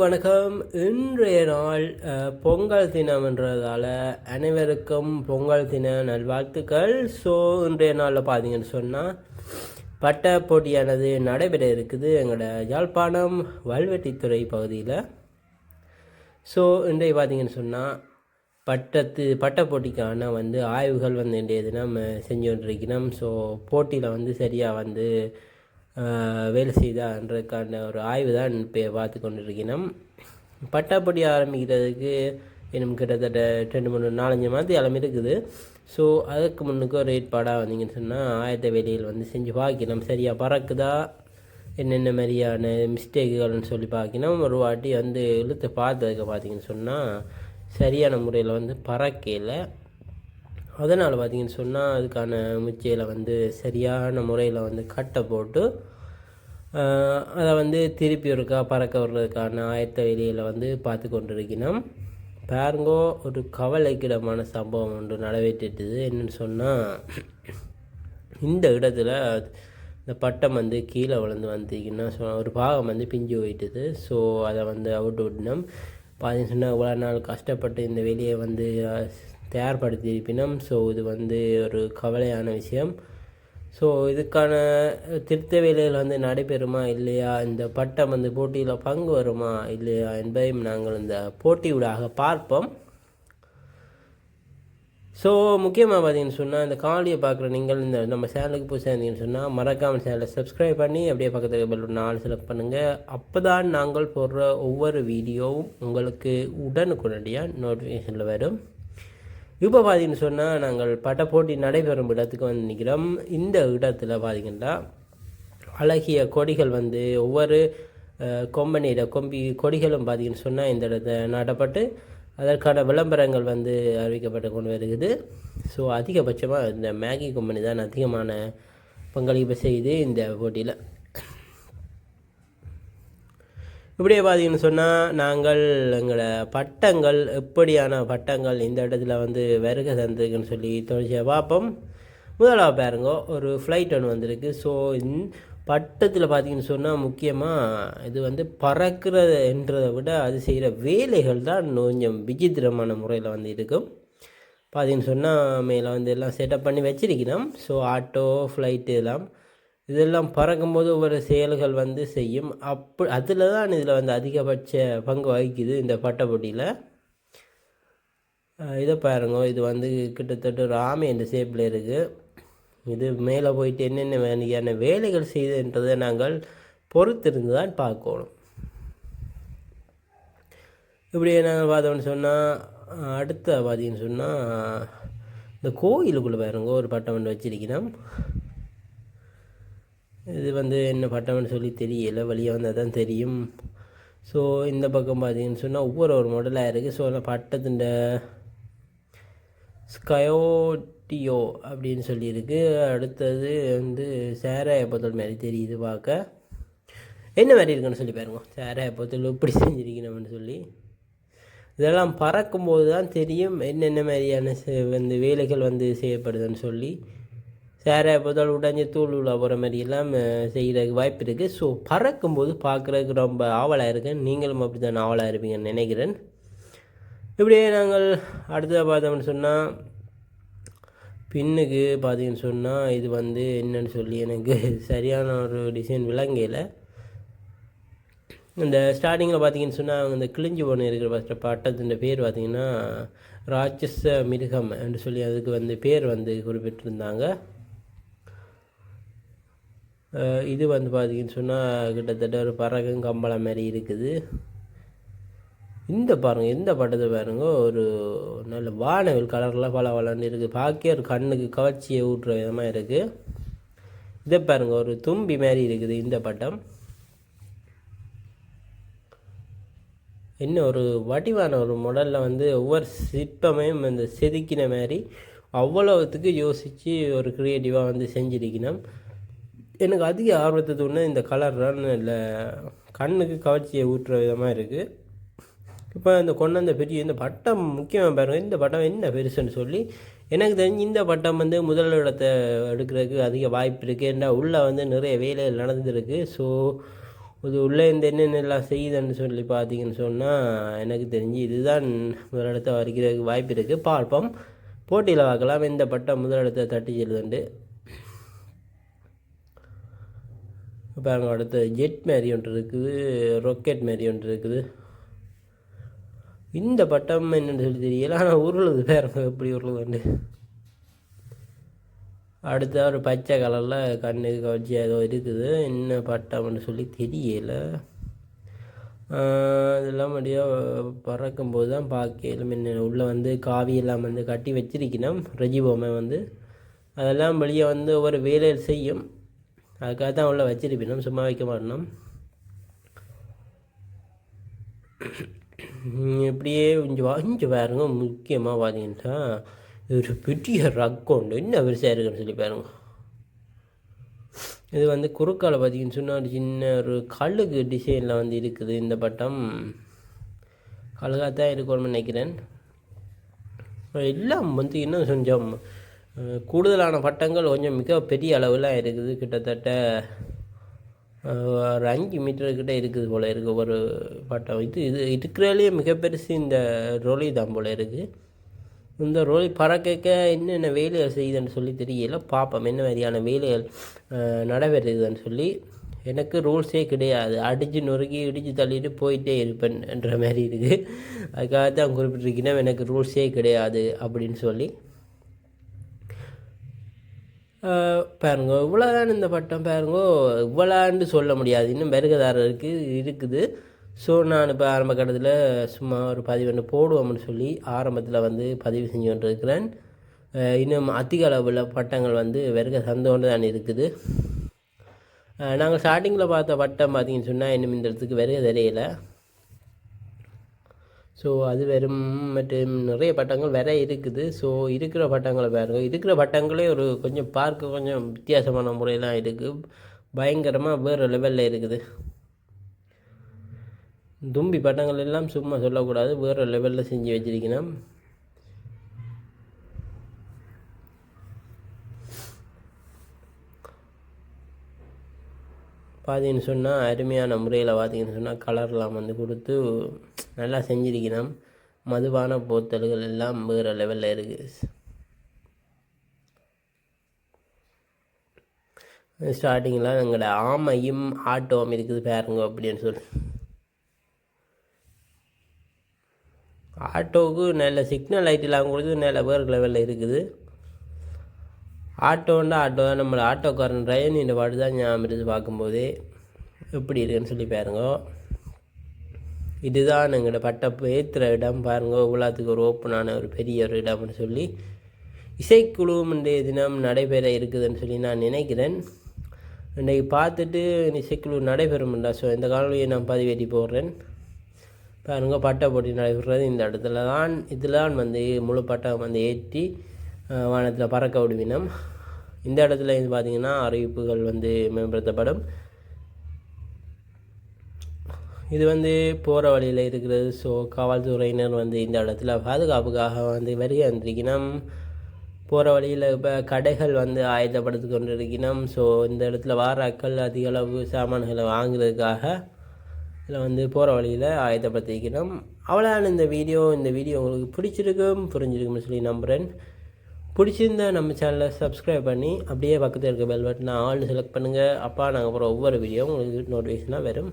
வணக்கம். இன்றைய நாள் பொங்கல் பொங்கல் தினம்ன்றதால அனைவருக்கும் பொங்கல் தின நல்வாழ்த்துக்கள். ஸோ இன்றைய நாளில் பார்த்தீங்கன்னு சொன்னால் பட்ட போட்டியானது நடைபெற இருக்குது எங்களோட யாழ்ப்பாணம் வல்வெட்டித்துறை பகுதியில். ஸோ இன்றைய பார்த்தீங்கன்னு சொன்னால் பட்டத்து பட்ட போட்டிக்கான வந்து ஆய்வுகள் வந்து இன்றைய தினம் செஞ்சு கொண்டிருக்கிறோம். ஸோ போட்டியில் வந்து சரியாக வந்து வேலை செய்தான்றதுக்கான ஒரு ஆய்வு தான் இப்போ பார்த்து கொண்டிருக்கிறோம். பட்டாப்படி ஆரம்பிக்கிறதுக்கு இன்னும் கிட்டத்தட்ட ரெண்டு மூணு நாலஞ்சு மாதம் இளம் இருக்குது. ஸோ அதுக்கு முன்னுக்கு ஒரு ஏற்பாடாக வந்தீங்கன்னு சொன்னால் ஆயத்த வேலையில் வந்து செஞ்சு பார்க்கணும். சரியாக பறக்குதா? என்னென்ன மாதிரியான மிஸ்டேக்குகள்னு சொல்லி பார்க்கணும். ஒரு வாட்டி வந்து இழுத்து பார்த்ததுக்கு பார்த்தீங்கன்னு சொன்னால் சரியான முறையில் வந்து பறக்கல. அதனால் பார்த்தீங்கன்னு சொன்னால் அதுக்கான முச்சையில் வந்து சரியான முறையில் வந்து கட்டை போட்டு அதை வந்து திருப்பி ஒருக்கா பறக்க விடுறதுக்கான ஆயத்த வெளியில் வந்து பார்த்து கொண்டிருக்கணும் பாருங்கோ ஒரு கவலைக்கிடமான சம்பவம் ஒன்று நடவேற்றிட்டுது என்னன்னு சொன்னால் இந்த இடத்துல இந்த பட்டம் வந்து கீழே விழுந்து வந்தீங்கன்னா சொன்ன ஒரு பாகம் வந்து பிஞ்சு போயிட்டுது. ஸோ அதை வந்து அவுட் விடணும் பார்த்தீங்கன்னு சொன்னால் இவ்வளோ நாள் கஷ்டப்பட்டு இந்த வெளியை வந்து அஹ், தயார்படுத்தி இருப்பினோம். ஸோ இது வந்து ஒரு கவலையான விஷயம். ஸோ இதுக்கான திருத்த வேலைகள் வந்து நடைபெறுமா இல்லையா? இந்த பட்டம் வந்து போட்டியில் பங்கு வருமா இல்லையா என்பதையும் நாங்கள் இந்த போட்டியூடாக பார்ப்போம். ஸோ முக்கியமாக பார்த்தீங்கன்னு சொன்னால் இந்த காலியை பார்க்குற நீங்கள் இந்த நம்ம சேனலுக்கு புதுசாக இருந்தீங்கன்னு சொன்னால் மறக்காமல் சேனலை சப்ஸ்கிரைப் பண்ணி அப்படியே பக்கத்தில் பெல் நாலு செலக்ட் பண்ணுங்கள் அப்போ தான் நாங்கள் போடுற ஒவ்வொரு வீடியோவும் உங்களுக்கு உடனுக்குடனடியாக நோட்டிஃபிகேஷனில் வரும். இப்போ பார்த்தீங்கன்னு சொன்னால் நாங்கள் பட்ட போட்டி நடைபெறும் இடத்துக்கு வந்து நிற்கிறோம் இந்த இடத்துல பார்த்தீங்கன்னா அழகிய கொடிகள் வந்து ஒவ்வொரு கொம்பனியில் கொம்பி கொடிகளும் பார்த்தீங்கன்னு சொன்னால் இந்த இடத்த நாட்டப்பட்டு அதற்கான விளம்பரங்கள் வந்து அறிவிக்கப்பட்டு கொண்டு வருகிறது. ஸோ அதிகபட்சமாக இந்த மேகி கம்பெனி தான் அதிகமான பங்களிப்பு செய்து இந்த போட்டியில் இப்படியே பார்த்தீங்கன்னு சொன்னால் நாங்கள் எங்களை பட்டங்கள் எப்படியான பட்டங்கள் இந்த இடத்துல வந்து வருகை தந்திருக்குன்னு சொல்லி தொடர்ச்சியாக பார்ப்போம். முதலாக பாருங்க ஒரு ஃப்ளைட் ஒன்று வந்திருக்கு. ஸோ பட்டத்தில் பார்த்தீங்கன்னு சொன்னால் முக்கியமாக இது வந்து பறக்கிறதுன்றதை விட அது செய்கிற வேலைகள் தான் கொஞ்சம் விசித்திரமான முறையில் வந்து இருக்கும். பார்த்தீங்கன்னு சொன்னால் மேலே வந்து எல்லாம் செட்டப் பண்ணி வச்சிருக்கிறோம். ஸோ ஆட்டோ ஃப்ளைட்டு எல்லாம் இதெல்லாம் பறக்கும்போது ஒவ்வொரு செயல்கள் வந்து செய்யும். அப்போ அதில் தான் இதில் வந்து அதிகபட்ச பங்கு வகிக்குது இந்த பட்டைப்புடியில் இதை பாருங்க. இது வந்து கிட்டத்தட்ட ஒரு ஆமை என்ற ஷேப்பில் இருக்குது இது மேலே போயிட்டு என்னென்ன வேலையான வேலைகள் செய்துன்றதை நாங்கள் பொறுத்திருந்து தான் பார்க்கணும். இப்படி நாங்கள் பார்த்தோம்னு சொன்னால் அடுத்த பார்த்தீங்கன்னு சொன்னால் இந்த கோயிலுக்குள்ளே பாருங்க. ஒரு பட்டம் ஒன்று வச்சிருக்கிறோம். இது வந்து என்ன பட்டம்னு சொல்லி தெரியல வழியாக வந்தால் தான் தெரியும். ஸோ இந்த பக்கம் பார்த்தீங்கன்னு சொன்னால் ஒவ்வொரு ஒரு மாடலாக இருக்குது ஸோ அந்த பட்டத்தின் ஸ்கயோட்டியோ அப்படின்னு சொல்லியிருக்கு. அடுத்தது வந்து சேராய பொத்தல் மாதிரி தெரியுது பார்க்க என்ன மாதிரி இருக்குன்னு சொல்லி பாருங்க. சேராய பொத்தல் இப்படி செஞ்சுருக்கணும்னு சொல்லி. இதெல்லாம் பறக்கும்போது தான் தெரியும். என்னென்ன மாதிரியான வந்து வேலைகள் வந்து செய்யப்படுதுன்னு சொல்லி. சேரை புதல் உடஞ்சி தூள் உள்ள போகிற மாதிரியெல்லாம் செய்கிறதுக்கு வாய்ப்பு இருக்குது ஸோ பறக்கும்போது பார்க்குறதுக்கு ரொம்ப ஆவலாக இருக்கேன் நீங்களும் அப்படி தான் ஆவலாக இருப்பீங்கன்னு நினைக்கிறேன். இப்படியே நாங்கள் அடுத்ததாக பார்த்தோம்னு சொன்னால் பின்னுக்கு பார்த்தீங்கன்னு சொன்னால் இது வந்து என்னன்னு சொல்லி எனக்கு சரியான ஒரு டிசைன் விளங்கையில் இந்த ஸ்டார்டிங்கில் பார்த்தீங்கன்னு சொன்னால் அவங்க இந்த கிழிஞ்சு போன இருக்கிற ஃபஸ்ட்டு பட்டத்தின் பேர் பார்த்தீங்கன்னா ராட்சச மிருகம் என்று சொல்லி அதுக்கு வந்து பேர் வந்து குறிப்பிட்டிருந்தாங்க. இது வந்து பார்த்தீங்கன்னு சொன்னால் கிட்டத்தட்ட ஒரு பறக்கும் கம்பளம் மாதிரி இருக்குது. இந்த பாருங்க இந்த பட்டத்தை பாருங்க ஒரு நல்ல வானவில் கலரில் பல வளர்ந்து இருக்குது பார்க்க ஒரு கண்ணுக்கு கவர்ச்சியை ஊட்டுற விதமாக இருக்குது இதை பாருங்க ஒரு தும்பி மாதிரி இருக்குது இந்த பட்டம் இன்னும் ஒரு வடிவான ஒரு மாடலில் வந்து ஒவ்வொரு சிற்பமையும் இந்த செதுக்கின மாதிரி அவ்வளோத்துக்கு யோசித்து ஒரு க்ரியேட்டிவாக வந்து செஞ்சிருக்கணும். எனக்கு அதிக ஆர்வத்தை தூண்டு இந்த கலர் தான். இல்லை கண்ணுக்கு கவர்ச்சியை ஊற்றுற விதமாக இருக்குது இப்போ இந்த கொண்டாந்த பெரிய இந்த பட்டம் முக்கியமாக பாருங்கள் இந்த பட்டம் என்ன பெருசுன்னு சொல்லி எனக்கு தெரிஞ்சு இந்த பட்டம் வந்து முதல் இடத்தை எடுக்கிறதுக்கு அதிக வாய்ப்பு இருக்குது ஏன்னா உள்ளே வந்து நிறைய வேலைகள் நடந்துருக்கு. ஸோ இது உள்ளே இந்த என்னென்னலாம் செய்யுதுன்னு சொல்லி பார்த்தீங்கன்னு சொன்னால் எனக்கு தெரிஞ்சு இதுதான் முதலிடத்தை வரைக்கிறதுக்கு வாய்ப்பு இருக்குது பார்ப்போம். போட்டியில் பார்க்கலாம். இந்த பட்டம் முதலிடத்தை தட்டி செல்லுதுண்டு. பாருங்க அடுத்த ஜெட் மாரி ஒன்று இருக்குது ராக்கெட் மாரி ஒன்று இருக்குது. இந்த பட்டம் என்னென்னு சொல்லி தெரியல ஆனால் உருளுது பாருங்க எப்படி உருளுதுண்டு அடுத்த ஒரு பச்சை கலரில் கண்ணுக்கு கவர்ச்சி ஏதோ இருக்குது என்ன பட்டம்னு சொல்லி தெரியல. இதெல்லாம் அப்படியாக பறக்கும்போது தான் பார்க்கலாம் என்ன உள்ளே வந்து காவியெல்லாம் வந்து கட்டி வச்சிருக்கணும் ரஜிபோமை வந்து. அதெல்லாம் வெளியே வந்து ஒவ்வொரு வேலையில் செய்யும். அதுக்காக தான் உள்ள வச்சிருப்பினோம் சும்மா வைக்க மாட்டோம். இப்படியே கொஞ்சம் வாங்கி பாருங்க முக்கியமாக பார்த்தீங்கன்னா ஒரு பெரிய ரக்கோண்டு என்ன பெருசாக இருக்குன்னு சொல்லி பாருங்க. இது வந்து குறுக்கால பார்த்தீங்கன்னு சொன்னால் ஒரு சின்ன ஒரு கழுகு டிசைனில் வந்து இருக்குது இந்த பட்டம். கழுகாக தான் இருக்கணும்னு நினைக்கிறேன். எல்லாம் வந்து இன்னும் கொஞ்சம் கூடுதலான பட்டங்கள் கொஞ்சம் மிக பெரிய அளவில் இருக்குது. கிட்டத்தட்ட ஒரு அஞ்சு மீட்டர்கிட்ட இருக்குது போல் இருக்குது ஒரு பட்டம் இது இது இருக்கிறதுலேயே மிக பெருசு இந்த ரோலி தான் போல் இருக்குது இந்த ரோலி பறக்க என்னென்ன வேலைகள் செய்யுதுன்னு சொல்லி தெரியல. பார்ப்போம் என்ன மாதிரியான வேலைகள் நடைபெறுதுன்னு சொல்லி. எனக்கு ரூல்ஸே கிடையாது. அடித்து நொறுக்கி இடித்து தள்ளிட்டு போயிட்டே இருப்பேன் என்ற மாதிரி இருக்குது அதுக்காக தான் குறிப்பிட்டிருக்கேன் எனக்கு ரூல்ஸே கிடையாது அப்படின்னு சொல்லி. பாருங்க இவ்வளோதான் இந்த பட்டம் பாருங்க. இவ்வளோன்னு சொல்ல முடியாது. இன்னும் பெருகதாரருக்கு இருக்குது. ஸோ நான் இப்போ ஆரம்ப கட்டத்தில் சும்மா ஒரு பதிவு ஒன்று போடுவோம்னு சொல்லி ஆரம்பத்தில் வந்து பதிவு செஞ்சு கொண்டிருக்கிறேன். இன்னும் அதிக அளவில் பட்டங்கள் வந்து வெறுக சந்தோண்டு தான் இருக்குது. நாங்கள் ஸ்டார்டிங்கில் பார்த்த பட்டம் பார்த்தீங்கன்னு சொன்னால் இன்னும் இந்த இடத்துக்கு வெறுக தெரியலை. ஸோ அது வெறும் மற்றும் நிறைய பட்டங்கள் வேற இருக்குது. ஸோ இருக்கிற பட்டங்களை பாருங்கள் இருக்கிற பட்டங்களே ஒரு கொஞ்சம் பார்க்க கொஞ்சம் வித்தியாசமான முறையெல்லாம் இருக்குது பயங்கரமாக வேறு லெவலில் இருக்குது. தும்பி பட்டங்கள் எல்லாம் சும்மா சொல்லக்கூடாது. வேறு லெவலில் செஞ்சு வச்சிருக்கணும். பார்த்தீங்கன்னு சொன்னால் அருமையான முறையில் பார்த்தீங்கன்னு சொன்னால் கலர்லாம் வந்து கொடுத்து நல்லா செஞ்சிருக்கணும். மதுபான போத்தல்கள் எல்லாம் வேறு லெவலில் இருக்குது ஸ்டார்டிங்கில் எங்களோட ஆமையும் ஆட்டோவும் இருக்குது பாருங்க அப்படின்னு சொல்லி. ஆட்டோவுக்கு நல்ல சிக்னல் லைட்டெல்லாம் கொடுத்து நல்ல வேறு லெவலில் இருக்குது. ஆட்டோன்னா ஆட்டோ தான். நம்மளை ஆட்டோக்காரன் டிரைவர் இந்த பாட்டு தான் ஞாபகம் இருந்து பார்க்கும்போதே எப்படி இருக்குன்னு சொல்லி பாருங்க. இதுதான் எங்களோட பட்டப்பு ஏற்றுற இடம் பாருங்க. உலாத்துக்கு ஒரு ஓப்பனான ஒரு பெரிய ஒரு இடம்னு சொல்லி இசைக்குழுவும் இன்றைய தினம் நடைபெற இருக்குதுன்னு சொல்லி நான் நினைக்கிறேன். இன்றைக்கி பார்த்துட்டு இசைக்குழு நடைபெறும்டா ஸோ இந்த காலனியை நான் பதிவேற்றி போடுறேன். பாருங்க பட்டை போட்டி நடைபெறுறது இந்த இடத்துல தான் இதில் வந்து முழு பட்டம் வந்து ஏற்றி வானத்தில் பறக்க விடுவினம். இந்த இடத்துல வந்து பார்த்திங்கன்னா அறிவிப்புகள் வந்து மேம்படுத்தப்படும். இது வந்து போகிற வழியில் இருக்கிறது ஸோ காவல்துறையினர் வந்து இந்த இடத்துல பாதுகாப்புக்காக வந்து வருகை வந்திருக்கணும் போகிற வழியில் இப்போ கடைகள் வந்து ஆயத்தப்படுத்தி கொண்டு இருக்கணும் ஸோ இந்த இடத்துல வாராக்கள் அதிக அளவு சாமான்களை வாங்குறதுக்காக இதில் வந்து போகிற வழியில் ஆயத்தப்படுத்திக்கணும். அவ்வளோதான் இந்த வீடியோ. இந்த வீடியோ உங்களுக்கு பிடிச்சிருக்கும் புரிஞ்சிருக்கும்னு சொல்லி நம்புகிறேன் பிடிச்சிருந்தா நம்ம சேனலை சப்ஸ்கிரைப் பண்ணி அப்படியே பக்கத்தில் இருக்க பெல் பட்டனை ஆல் செலக்ட் பண்ணுங்கள் அப்பா நாங்கள் அப்புறம் ஒவ்வொரு வீடியோ உங்களுக்கு நோட்டிஃபிகேஷனாக வரும்.